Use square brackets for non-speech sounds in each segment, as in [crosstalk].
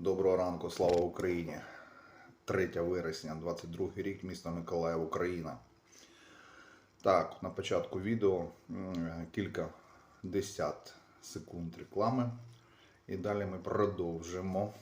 Доброго ранку, слава Україні! 3 вересня, 22 рік, місто Миколаїв, Україна. Так, на початку відео кілька десят секунд реклами. І далі ми продовжимо.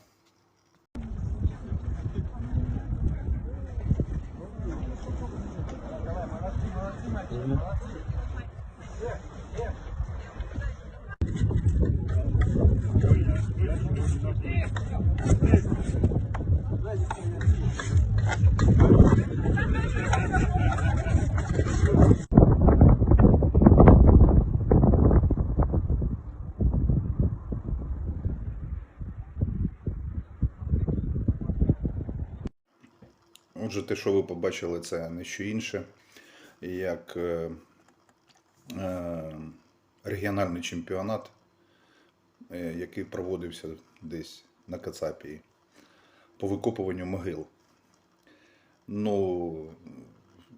Отже, те, що ви побачили, це не що інше, як е, е, регіональний чемпіонат, який проводився десь на Кацапії по викопуванню могил. Ну,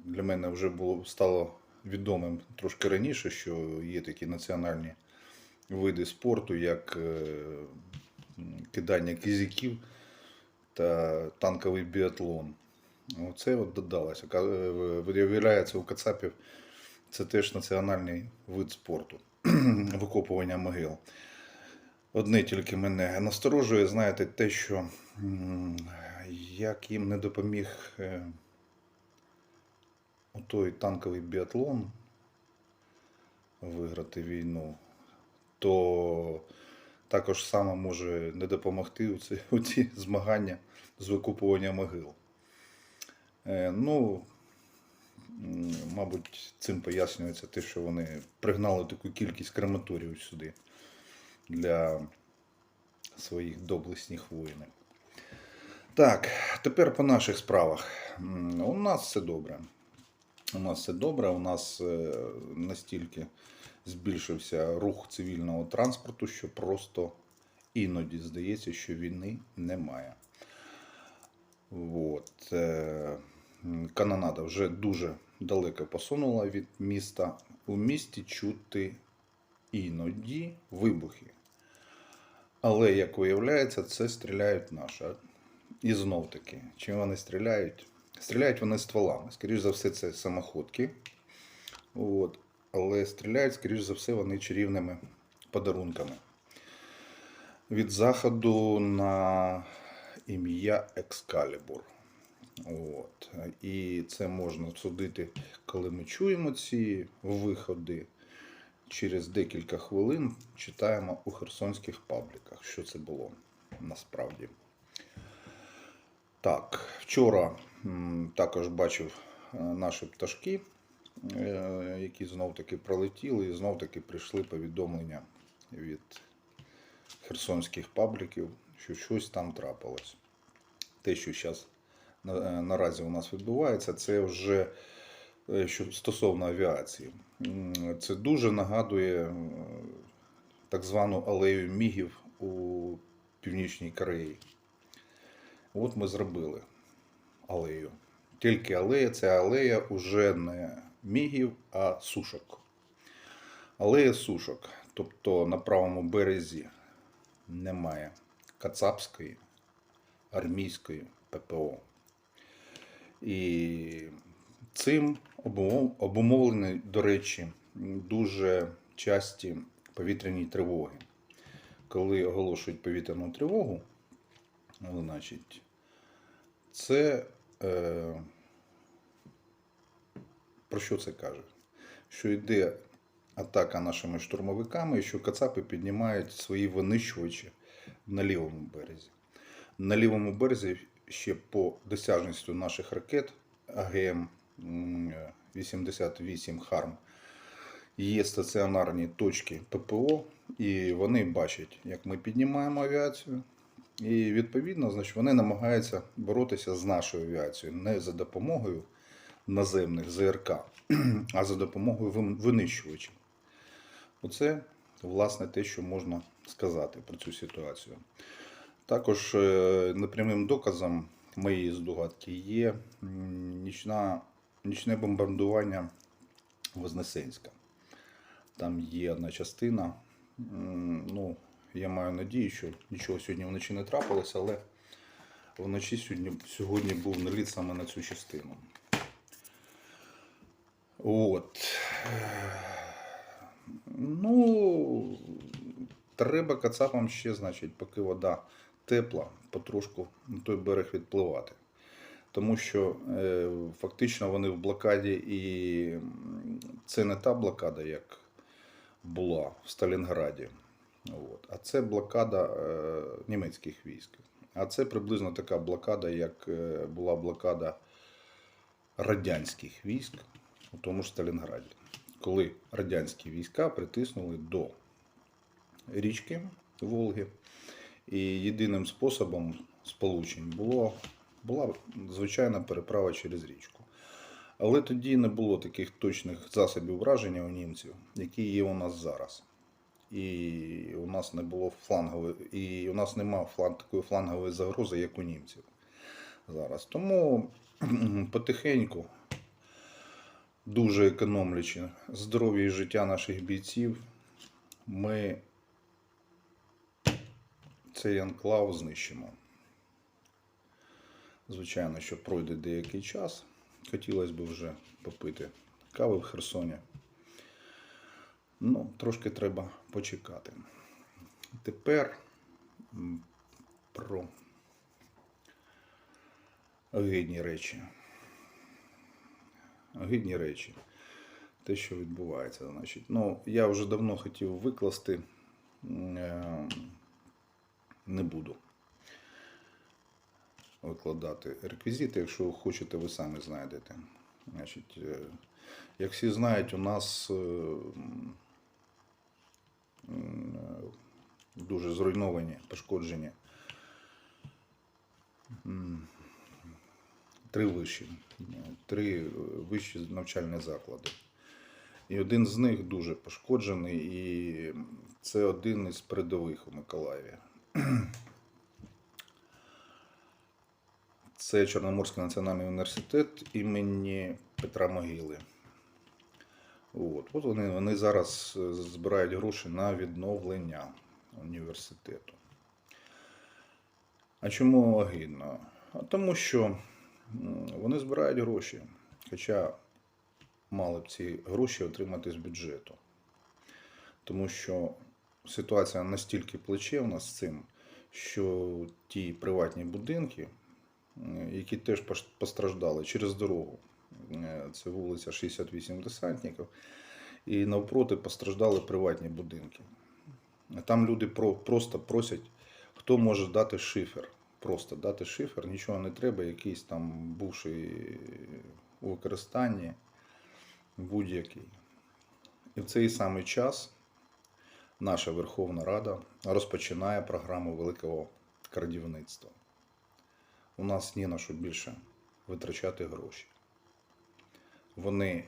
для мене вже було стало відомим трошки раніше, що є такі національні види спорту, як е, кидання кизиків та танковий біатлон. Оце от додалося. Е, Виявляється, у Кацапів це теж національний вид спорту [clears throat] викопування могил. Одне тільки мене насторожує, знаєте, те, що як їм не допоміг е, той танковий біатлон виграти війну, то також саме може не допомогти у ці, у ці змагання з викопування могил. Е, Ну, мабуть, цим пояснюється те, що вони пригнали таку кількість крематоріїв сюди для своїх доблесних воїнів. Так, тепер по наших справах. У нас все добре. У нас все добре. У нас е, настільки збільшився рух цивільного транспорту, що просто іноді здається, що війни немає. От. е, Канонада вже дуже далеко посунула від міста. У місті чути іноді вибухи. Але, як виявляється, це стріляють наші. І знов таки, чим вони стріляють? Стріляють вони стволами. Скоріше за все, це самоходки. От. Але стріляють, скоріш за все, вони чарівними подарунками. Від заходу на ім'я Екскалібур. От. І це можна судити, коли ми чуємо ці виходи. Через декілька хвилин читаємо у херсонських пабліках, що це було насправді. Так, вчора також бачив е, наші пташки, е, які знов-таки пролетіли, і знов-таки прийшли повідомлення від херсонських пабліків, що щось там трапилось. Те, що зараз наразі у нас відбувається, це вже е, що стосовно авіації. Це дуже нагадує е, так звану алею мігів у Північній Кореї. От ми зробили алею. Тільки алея, ця алея вже не мігів, а сушок. Алея сушок. Тобто на правому березі немає кацапської, армійської ППО. І цим обумов- обумовлені, до речі, дуже часті повітряні тривоги. Коли оголошують повітряну тривогу, ну, значить, це е, про що це каже? Що йде атака нашими штурмовиками, і що Кацапи піднімають свої винищувачі на лівому березі. На лівому березі ще по досяжності наших ракет АГМ-88 Харм є стаціонарні точки ППО, і вони бачать, як ми піднімаємо авіацію. І відповідно, значить, вони намагаються боротися з нашою авіацією не за допомогою наземних ЗРК, [clears throat] а за допомогою винищувачів. Оце, власне, те, що можна сказати про цю ситуацію. Також е, непрямим доказом моєї здогадки є нічна, нічне бомбардування Вознесенська. Там є одна частина, ну, я маю надію, що нічого сьогодні вночі не трапилося, але вночі сьогодні, сьогодні був наліт саме на цю частину. От. Ну, треба кацапам ще, значить, поки вода тепла, потрошку на той берег відпливати. Тому що е, фактично вони в блокаді, і це не та блокада, як була в Сталінграді. От. А це блокада е, німецьких військ. А це приблизно така блокада, як е, була блокада радянських військ у тому ж Сталінграді. Коли радянські війська притиснули до річки Волги, і єдиним способом сполучень було, була звичайна переправа через річку. Але тоді не було таких точних засобів враження у німців, які є у нас зараз. І у нас не було флангової, і у нас немає флан, такої флангової загрози, як у німців зараз. Тому [clears throat] потихеньку, дуже економлячи здоров'я і життя наших бійців, ми цей анклав знищимо. Звичайно, що пройде деякий час. Хотілося б вже попити кави в Херсоні. Ну, трошки треба почекати. Тепер про гидні речі. Гидні речі. Те, що відбувається, значить. Ну, я вже давно хотів викласти. е, Не буду викладати реквізити. Якщо хочете, ви самі знайдете. Значить, е, як всі знають, у нас е, е, дуже зруйновані, пошкоджені три виші, е, три вищі навчальні заклади. І один з них дуже пошкоджений, і це один із передових у Миколаєві. Це Чорноморський національний університет імені Петра Могили. От, От вони, вони зараз е, збирають гроші на відновлення університету. А чому огидно? А тому що вони збирають гроші, хоча мали б ці гроші отримати з бюджету. Тому що ситуація настільки плачевна з цим, що ті приватні будинки, які теж постраждали через дорогу, е, це вулиця 68 десантників, і навпроти постраждали приватні будинки. Там люди просто просять, хто може дати шифер. Просто дати шифер, нічого не треба, якийсь там бувший у використанні будь-який. І в цей самий час наша Верховна Рада розпочинає програму великого крадівництва. У нас ні на що більше витрачати гроші. Вони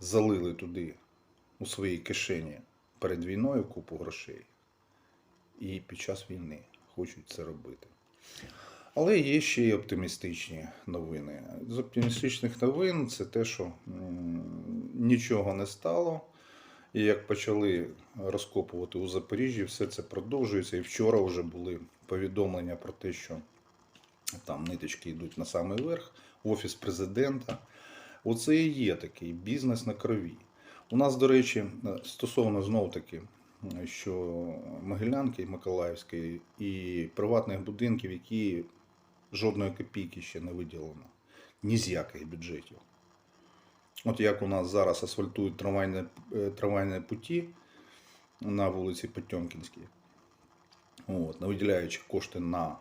залили туди у своїй кишені перед війною купу грошей і під час війни хочуть це робити. Але є ще й оптимістичні новини. З оптимістичних новин це те, що нічого не стало. І як почали розкопувати у Запоріжжі, все це продовжується. І вчора вже були повідомлення про те, що там ниточки йдуть на самий верх, офіс президента. Оце і є такий бізнес на крові. У нас, до речі, стосовно знов таки, що Могилянки Миколаївської і приватних будинків, які жодної копійки ще не виділено, ні з яких бюджетів. От як у нас зараз асфальтують трамвайні, е, трамвайні путі на вулиці Потьомкінській, от, не виділяючи кошти на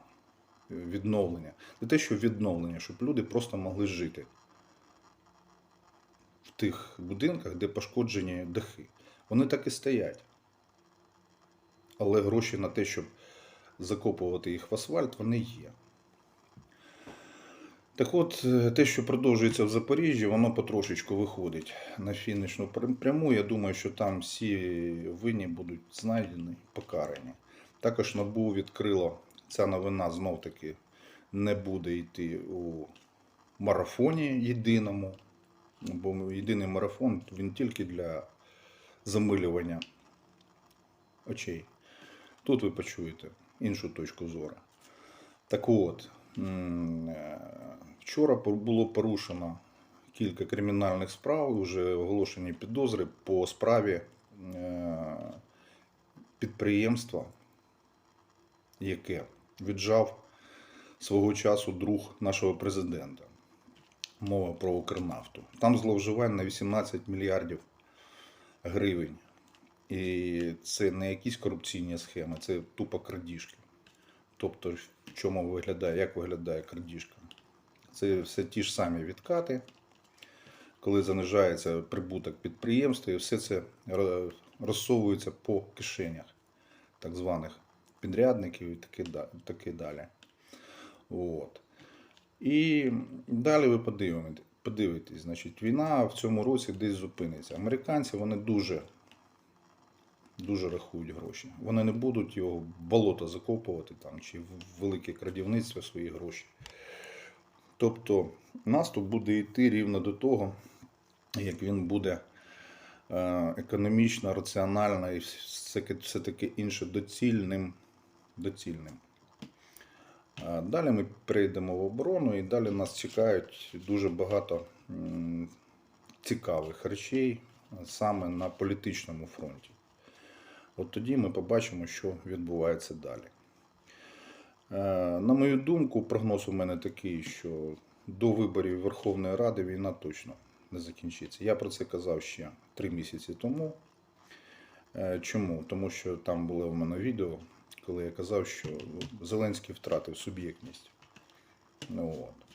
відновлення. Не те, що відновлення, щоб люди просто могли жити в тих будинках, де пошкоджені дахи. Вони так і стоять. Але гроші на те, щоб закопувати їх в асфальт, вони є. Так от, е, те, що продовжується в Запоріжжі, воно потрошечку виходить на фінішну пряму. Я думаю, що там всі винні будуть знайдені, покарані. Також НАБУ відкрило, ця новина знов таки не буде йти у марафоні єдиному. Бо єдиний марафон він тільки для замилювання очей. Тут ви почуєте іншу точку зору. Так от, е, вчора було порушено кілька кримінальних справ, вже оголошені підозри по справі е, підприємства, яке віджав свого часу друг нашого президента. Мова про Укрнафту. Там зловживань на 18 мільярдів гривень. І це не якісь корупційні схеми, це тупо крадіжки. Тобто, в чому виглядає, як виглядає крадіжка? Це все ті ж самі відкати, коли занижається прибуток підприємства, і все це розсовується по кишенях так званих підрядників і таке, далі. От. І далі ви подивите- подивитесь, значить, війна в цьому році десь зупиниться. Американці вони дуже, дуже рахують гроші. Вони не будуть його болото закопувати там, чи в велике крадівництво свої гроші. Тобто наступ буде йти рівно до того, як він буде е, економічно, раціонально і все, все таке інше доцільним. Доцільним. Далі ми перейдемо в оборону, і далі нас чекають дуже багато цікавих речей саме на політичному фронті. От тоді ми побачимо, що відбувається далі. Е, На мою думку, прогноз у мене такий, що до виборів Верховної Ради війна точно не закінчиться. Я про це казав ще три місяці тому. Е, Чому? Тому що там було в мене відео, коли я казав, що Зеленський втратив суб'єктність. Ну, от.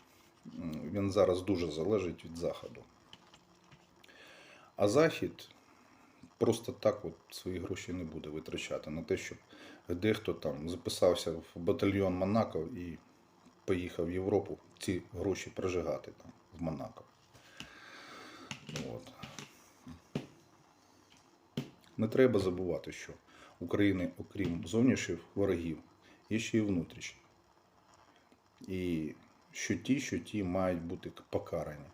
Він зараз дуже залежить від Заходу. А Захід просто так от свої гроші не буде витрачати на те, щоб дехто там записався в батальйон Монако і поїхав в Європу ці гроші прожигати там в Монако. От. Не треба забувати, що України, окрім зовнішніх ворогів, є ще й внутрішні. І що ті, що ті мають бути покарані.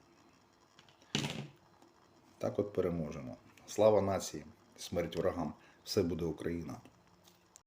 Так от переможемо. Слава нації, смерть ворогам! Все буде Україна!